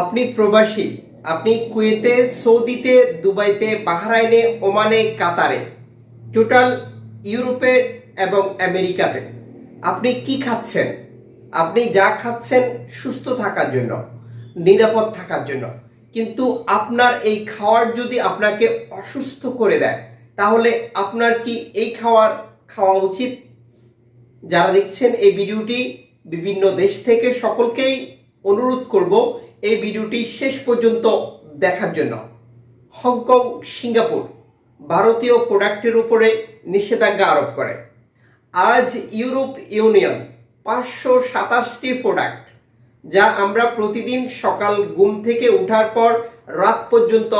আপনি প্রবাসী, আপনি কুয়েতে, সৌদিতে, দুবাইতে, বাহরাইনে, ওমানে, কাতারে, টোটাল ইউরোপে এবং আমেরিকাতে। আপনি কি খাচ্ছেন? আপনি যা খাচ্ছেন সুস্থ থাকার জন্য, নিরাপদ থাকার জন্য। কিন্তু আপনার এই খাওয়ার যদি আপনাকে অসুস্থ করে দেয়, তাহলে আপনার কি এই খাওয়ার খাওয়া উচিত? যারা দেখছেন এই ভিডিওটি, বিভিন্ন দেশ থেকে সকলকেই অনুরোধ করব এই ভিডিওটি শেষ পর্যন্ত দেখার জন্য। হংকং, সিঙ্গাপুর ভারতীয় প্রোডাক্টের উপরে নিষেধাজ্ঞা আরোপ করে। আজ ইউরোপ ইউনিয়ন পাঁচশো সাতাশটি প্রোডাক্ট, যা আমরা প্রতিদিন সকাল ঘুম থেকে ওঠার পর রাত পর্যন্ত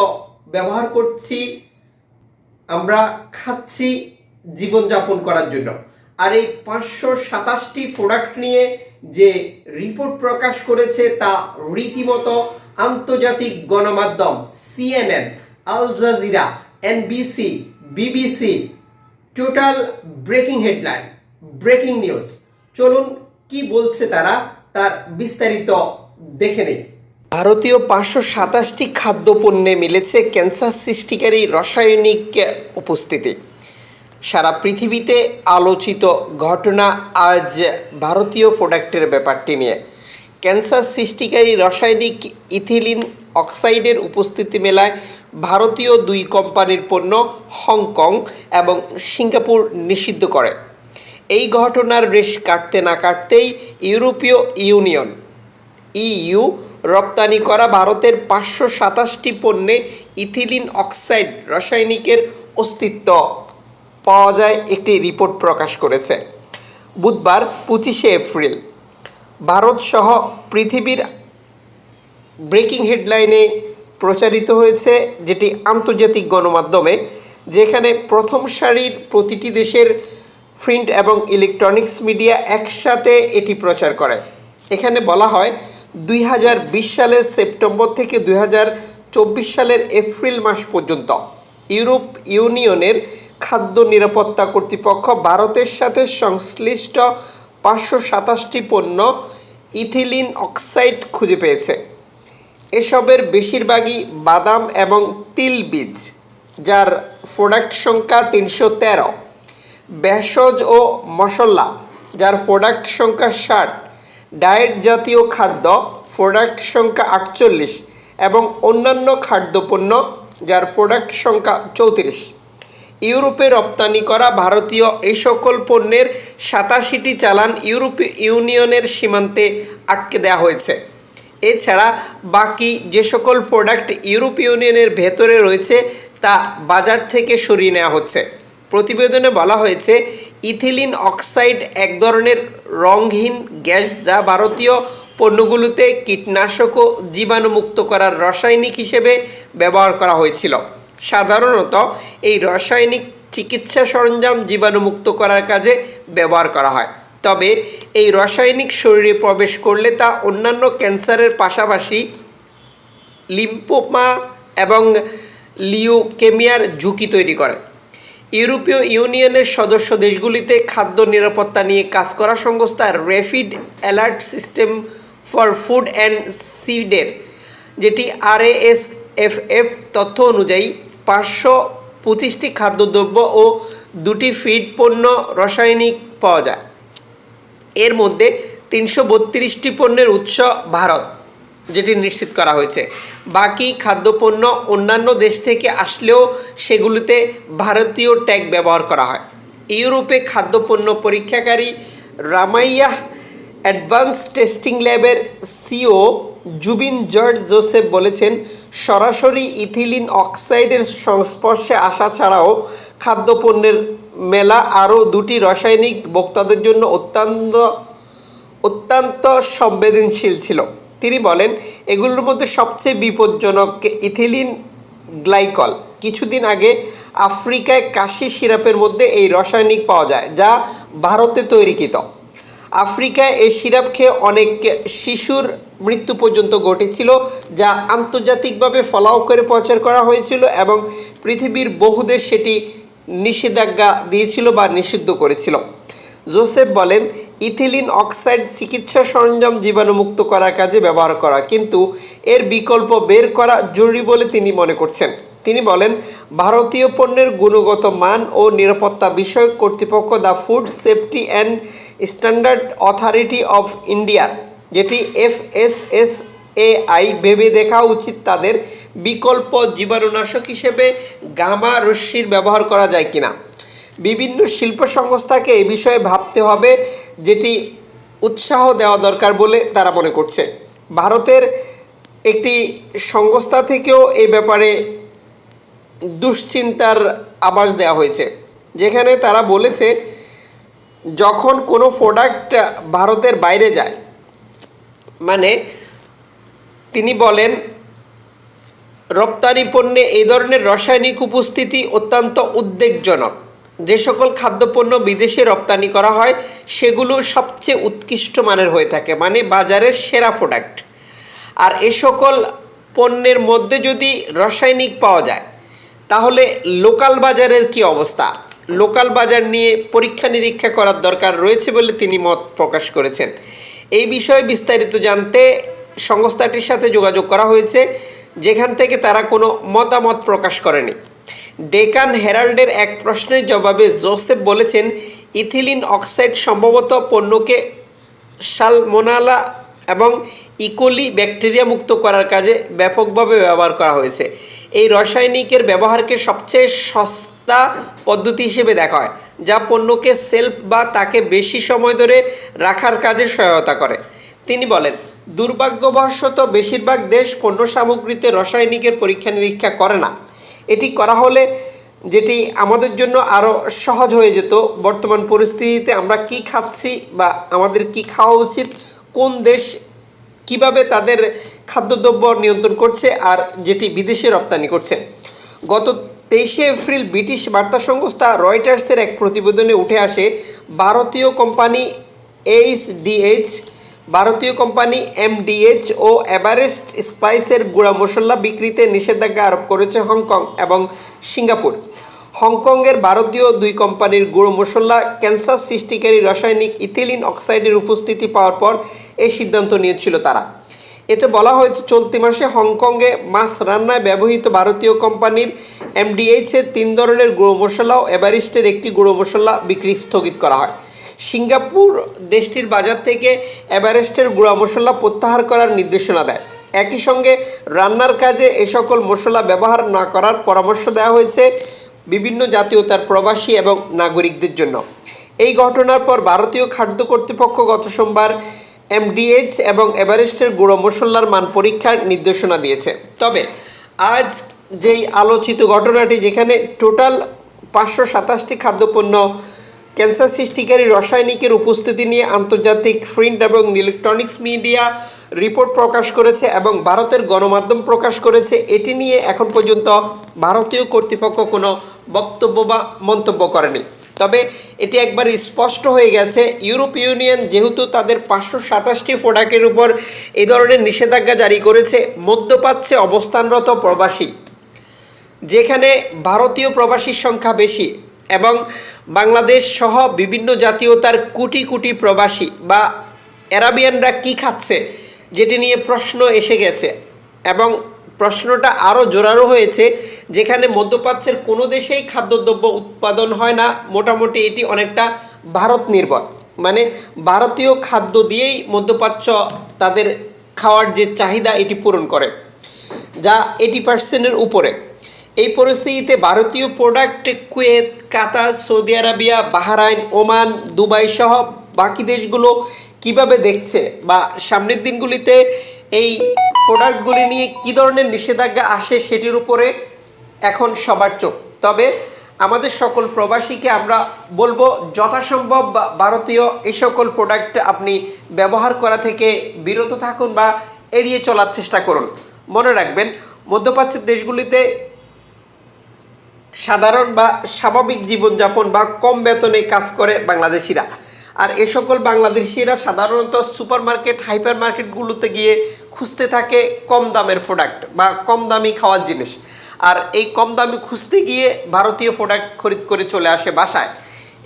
ব্যবহার করছি, আমরা খাচ্ছি জীবনযাপন করার জন্য। আর এই পাঁচশো সাতাশটি প্রোডাক্ট নিয়ে যে রিপোর্ট প্রকাশ করেছে তা রীতিমতো আন্তর্জাতিক গণমাধ্যম CNN, Al Jazeera, NBC, BBC, total breaking headline, breaking news. চলুন কি বলছে তারা তার বিস্তারিত দেখে নেই। ভারতীয় পাঁচশো সাতাশটি খাদ্যপণ্যে মিলেছে ক্যান্সার সৃষ্টিকারী রাসায়নিক উপস্থিতি। সারা পৃথিবীতে আলোচিত ঘটনা আজ ভারতীয় প্রোডাক্টের ব্যাপারটি নিয়ে। ক্যান্সার সৃষ্টিকারী রাসায়নিক ইথিলিন অক্সাইডের উপস্থিতি মেলায় ভারতীয় দুই কোম্পানির পণ্য হংকং এবং সিঙ্গাপুর নিষিদ্ধ করে। এই ঘটনার রেশ কাটতে না কাটতেই ইউরোপীয় ইউনিয়ন, ইইউ, রপ্তানি করা ভারতের পাঁচশো সাতাশটি পণ্যে ইথিলিন অক্সাইড রাসায়নিকের অস্তিত্ব পাওয়া যায় একটি রিপোর্ট প্রকাশ করেছে। বুধবার পঁচিশে এপ্রিল। ভারত সহ পৃথিবীর ব্রেকিং হেডলাইনে প্রচারিত হয়েছে যেটি আন্তর্জাতিক গণমাধ্যমে, যেখানে প্রথম সারির প্রতিটি দেশের প্রিন্ট এবং ইলেকট্রনিক্স মিডিয়া একসাথে এটি প্রচার করে। এখানে বলা হয়, দুই হাজার বিশ সালের সেপ্টেম্বর থেকে দুই হাজার চব্বিশ সালের এপ্রিল মাস পর্যন্ত ইউরোপ ইউনিয়নের খাদ্য নিরাপত্তা কর্তৃপক্ষ ভারতের সাথে সংশ্লিষ্ট পাঁচশো সাতাশটি পণ্য ইথিলিন অক্সাইড খুঁজে পেয়েছে। এসবের বেশিরভাগই বাদাম এবং তিল বীজ, যার প্রোডাক্ট সংখ্যা তিনশো তেরো। ভেষজ ও মশলা, যার প্রোডাক্ট সংখ্যা ষাট। ডায়েট জাতীয় খাদ্য, প্রোডাক্ট সংখ্যা আটচল্লিশ। এবং অন্যান্য খাদ্যপণ্য, যার প্রোডাক্ট সংখ্যা চৌত্রিশ। ইউরোপে রপ্তানি করা ভারতীয় এই সকল পণ্যের সাতাশিটি চালান ইউরোপীয় ইউনিয়নের সীমান্তে আটকে দেওয়া হয়েছে। এছাড়া বাকি যে সকল প্রোডাক্ট ইউরোপ ইউনিয়নের ভেতরে রয়েছে, তা বাজার থেকে সরিয়ে নেওয়া হচ্ছে। প্রতিবেদনে বলা হয়েছে, ইথিলিন অক্সাইড এক ধরনের রংহীন গ্যাস যা ভারতীয় পণ্যগুলোতে কীটনাশক ও জীবাণুমুক্ত করার রাসায়নিক হিসেবে ব্যবহার করা হয়েছিল। সাধারণত এই রাসায়নিক চিকিৎসা সরঞ্জাম জীবাণুমুক্ত করার কাজে ব্যবহার করা হয়। তবে এই রাসায়নিক শরীরে প্রবেশ করলে তা অন্যান্য ক্যান্সারের পাশাপাশি লিম্পোমা এবং লিওকেমিয়ার ঝুঁকি তৈরি করে। ইউরোপীয় ইউনিয়নের সদস্য দেশগুলিতে খাদ্য নিরাপত্তা নিয়ে কাজ করা সংস্থা rapid alert system for food and সিডের, যেটি আরএএস এফ এফ তথ্য অনুযায়ী পাঁচশো পঁচিশটি খাদ্যদ্রব্য ও দুটি ফিড পণ্য রাসায়নিক পাওয়া যায়। এর মধ্যে তিনশো বত্রিশটি পণ্যের উৎস ভারত, যেটি নিশ্চিত করা হয়েছে। বাকি খাদ্যপণ্য অন্যান্য দেশ থেকে আসলেও সেগুলিতে ভারতীয় ট্যাগ ব্যবহার করা হয়। ইউরোপে খাদ্যপণ্য পরীক্ষাকারী রামাইয়া অ্যাডভান্স টেস্টিং ল্যাবের সিও জুবিন জর্জ জোসেফ বলেছেন, সরাসরি ইথিলিন অক্সাইডের সংস্পর্শে আসা ছাড়াও খাদ্যপণ্যের মেলা আরও দুটি রাসায়নিক ভোক্তাদের জন্য অত্যন্ত অত্যন্ত সংবেদনশীল ছিল। তিনি বলেন, এগুলোর মধ্যে সবচেয়ে বিপজ্জনক ইথিলিন গ্লাইকল। কিছুদিন আগে আফ্রিকায় কাশি সিরাপের মধ্যে এই রাসায়নিক পাওয়া যায়, যা ভারতে তৈরিকৃত। আফ্রিকায় এই সিরাপ খেয়ে অনেক শিশুর মৃত্যু পর্যন্ত ঘটেছিল, যা আন্তর্জাতিকভাবে ফলাও করে প্রচার করা হয়েছিল এবং পৃথিবীর বহু দেশ সেটি নিষেধাজ্ঞা দিয়েছিল বা নিষিদ্ধ করেছিল। জোসেফ বলেন, ইথিলিন অক্সাইড চিকিৎসা সরঞ্জাম জীবাণুমুক্ত করার কাজে ব্যবহার করা, কিন্তু এর বিকল্প বের করা জরুরি বলে তিনি মনে করছেন। তিনি বলেন, ভারতীয় পণ্যের গুণগত মান ও নিরাপত্তা বিষয়ক কর্তৃপক্ষ the food safety and standard authority of India, যেটি এফএসএস এআই ভেবে দেখা উচিত তাদের বিকল্প জীবাণুনাশক হিসেবে গামা রশ্মির ব্যবহার করা যায় কিনা। বিভিন্ন শিল্প সংস্থাকে এ বিষয়ে ভাবতে হবে, যেটি উৎসাহ দেওয়া দরকার বলে তারা মনে করছে। ভারতের একটি সংস্থা থেকেও এ ব্যাপারে দুশ্চিন্তার আভাস দেওয়া হয়েছে। যেখানে তারা বলেছে, যখন কোনো প্রোডাক্ট ভারতের বাইরে যায় মানে তিনি বলেন, রপ্তানি পণ্যে এই ধরনের রাসায়নিক উপস্থিতি অত্যন্ত উদ্বেগজনক। যে সকল খাদ্যপণ্য বিদেশে রপ্তানি করা হয়, সেগুলো সবচেয়ে উৎকৃষ্ট মানের হয়ে থাকে মানে বাজারের সেরা প্রোডাক্ট আর এ সকল পণ্যের মধ্যে যদি রাসায়নিক পাওয়া যায় তাহলে লোকাল বাজারের কি অবস্থা? লোকাল বাজার নিয়ে পরীক্ষা নিরীক্ষা করার দরকার রয়েছে বলে তিনি মত প্রকাশ করেছেন। এই বিষয়ে বিস্তারিত জানতে সংস্থাটির সাথে যোগাযোগ করা হয়েছে, যেখান থেকে তারা কোনো মতামত প্রকাশ করেনি। ডেকান হেরাল্ডের এক প্রশ্নের জবাবে জোসেফ বলেছেন, ইথিলিন অক্সাইড সম্ভবত পণ্যকে সালমোনালা এবং ইকোলি ব্যাকটেরিয়া মুক্ত করার কাজে ব্যাপকভাবে ব্যবহার করা হয়েছে। এই রাসায়নিকের ব্যবহারকে সবচেয়ে সস্তা পদ্ধতি হিসেবে দেখা হয়, যা পণ্যকে সেলফ বা তাকে বেশি সময় ধরে রাখার কাজে সহায়তা করে। তিনি বলেন, দুর্ভাগ্যবশত বেশিরভাগ দেশ পণ্য সামগ্রীতে রাসায়নিকের পরীক্ষা নিরীক্ষা করে না। এটি করা হলে যেটি আমাদের জন্য আরও সহজ হয়ে যেত। বর্তমান পরিস্থিতিতে আমরা কি খাচ্ছি বা আমাদের কি খাওয়া উচিত, কোন দেশ কীভাবে তাদের খাদ্যদ্রব্য নিয়ন্ত্রণ করছে আর যেটি বিদেশে রপ্তানি করছে। গত তেইশে এপ্রিল ব্রিটিশ বার্তা সংস্থা রয়টার্সের এক প্রতিবেদনে উঠে আসে, ভারতীয় কোম্পানি এইচডিএইচ ভারতীয় কোম্পানি এমডিএইচ ও এভারেস্ট স্পাইসের গুঁড়া মশলা বিক্রিতে নিষেধাজ্ঞা আরোপ করেছে হংকং এবং সিঙ্গাপুর। হংকংয়ের ভারতীয় দুই কোম্পানির গুঁড়ো মশলা ক্যান্সার সৃষ্টিকারী রাসায়নিক ইথিলিন অক্সাইডের উপস্থিতি পাওয়ার পর এই সিদ্ধান্ত নিয়েছিল তারা। এতে বলা হয়েছে, চলতি মাসে হংকংয়ে মাছ রান্নায় ব্যবহৃত ভারতীয় কোম্পানির এমডিএইচের তিন ধরনের গুঁড়ো মশলা ও এভারেস্টের একটি গুঁড়ো মশলা বিক্রি স্থগিত করা হয়। সিঙ্গাপুর দেশটির বাজার থেকে এভারেস্টের গুঁড়া মশলা প্রত্যাহার করার নির্দেশনা দেয়। একই সঙ্গে রান্নার কাজে এ সকল মশলা ব্যবহার না করার পরামর্শ দেওয়া হয়েছে বিভিন্ন জাতীয়তার প্রবাসী এবং নাগরিকদের জন্য। এই ঘটনার পর ভারতীয় খাদ্য কর্তৃপক্ষ গত সোমবার এমডিএইচ এবং এভারেস্টের গুঁড়ো মশলার মান পরীক্ষার নির্দেশনা দিয়েছে। তবে আজ যেই আলোচিত ঘটনাটি যেখানে টোটাল পাঁচশো সাতাশটি খাদ্যপণ্য ক্যান্সার সৃষ্টিকারী রাসায়নিকের উপস্থিতি নিয়ে আন্তর্জাতিক প্রিন্ট এবং ইলেকট্রনিক্স মিডিয়া রিপোর্ট প্রকাশ করেছে এবং ভারতের গণমাধ্যম প্রকাশ করেছে। এটি নিয়ে এখন পর্যন্ত ভারতীয় কর্তৃপক্ষ কোনো বক্তব্য বা মন্তব্য করেনি। তবে এটি একবার স্পষ্ট হয়ে গেছে, ইউরোপ ইউনিয়ন যেহেতু তাদের পাঁচশো সাতাশটি প্রোডাক্টের উপর এই ধরনের নিষেধাজ্ঞা জারি করেছে, মধ্যপ্রাচ্যে অবস্থানরত প্রবাসী, যেখানে ভারতীয় প্রবাসীর সংখ্যা বেশি এবং বাংলাদেশ সহ বিভিন্ন জাতীয়তার কোটি কোটি প্রবাসী বা অ্যারাবিয়ানরা কি খাচ্ছে যেটি নিয়ে প্রশ্ন এসে গেছে এবং প্রশ্নটা আরও জোরালো হয়েছে, যেখানে মধ্যপ্রাচ্যের কোনো দেশেই খাদ্যদ্রব্য উৎপাদন হয় না। মোটামুটি এটি অনেকটা ভারত নির্ভর। মানে ভারতীয় খাদ্য দিয়েই মধ্যপ্রাচ্য তাদের খাওয়ার যে চাহিদা, এটি পূরণ করে, যা এইটি পার্সেন্টের উপরে। এই পরিস্থিতিতে ভারতীয় product Kuwait, Qatar, Saudi Arabia, Bahrain, Oman, Dubai সহ বাকি দেশগুলো কীভাবে দেখছে বা সামনের দিনগুলিতে এই প্রোডাক্টগুলি নিয়ে কী ধরনের নিষেধাজ্ঞা আসে সেটির উপরে এখন সবার চোখ। তবে আমাদের সকল প্রবাসীকে আমরা বলব, যথাসম্ভব ভারতীয় এই সকল প্রোডাক্ট আপনি ব্যবহার করা থেকে বিরত থাকুন বা এড়িয়ে চলার চেষ্টা করুন। মনে রাখবেন, মধ্যপ্রাচ্যের দেশগুলিতে সাধারণ বা স্বাভাবিক জীবনযাপন বা কম বেতনে কাজ করে বাংলাদেশিরা। আর এ সকল বাংলাদেশিরা সাধারণত সুপার মার্কেট হাইপার মার্কেটগুলোতে গিয়ে খুঁজতে থাকে কম দামের প্রোডাক্ট বা কম দামি খাওয়ার জিনিস। আর এই কম দামি খুঁজতে গিয়ে ভারতীয় প্রোডাক্ট খরিদ করে চলে আসে বাসায়।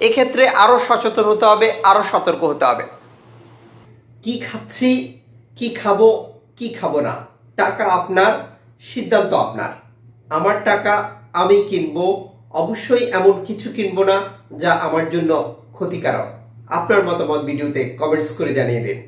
এক্ষেত্রে আরও সচেতন হতে হবে আরও সতর্ক হতে হবে। কি খাচ্ছি, কি খাব কি খাব না? টাকা আপনার, সিদ্ধান্ত আপনার। আমার টাকা আমি কিনবো, অবশ্যই এমন কিছু কিনবো না যা আমার জন্য ক্ষতিকারক। আপনার মতামত ভিডিওতে কমেন্টস করে জানিয়ে দিন।